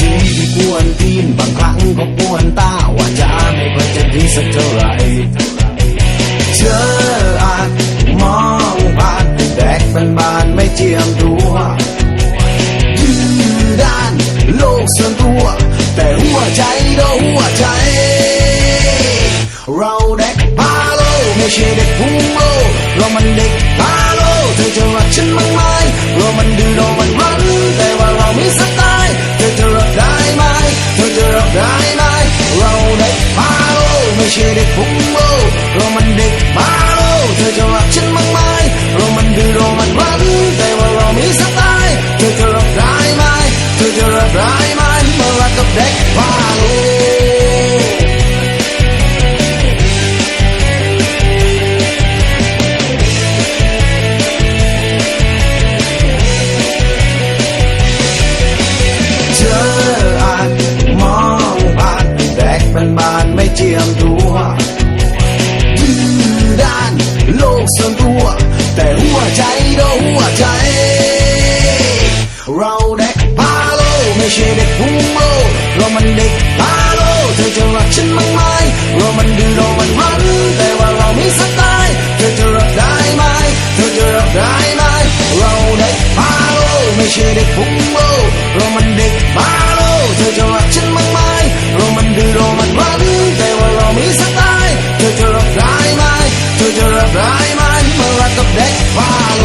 ทีที่กวนทีนบางครั้งก็กวนตาว่าจะไม่ควรจะดีสักเท่าไหร่เธออาจมองผ่านแดกเป็นบานไม่เจียมตัวยืนด้านโลกส่วนตัว แต่หัวใจก็หัวใจ เราแดกพาโลไม่ใช่เด็กผู้ ไกเป็นบานไม่เจียมตัวยืดด้านโลกส่วนตัว แต่หัวใจโดหัวใจ เราเด็กพาโลไม่ใช่เด็กพุงโลเรามันเด็กพาโลเธอจะรักฉันมั้งไหมเรามันดื้อเรามันรั้นแต่ว่าเรามีสไตล์เธอจะรับได้ไหมเธอจะรับได้ไหมเราเด็กพาโลไม่ใช่เด็กพุงโล ส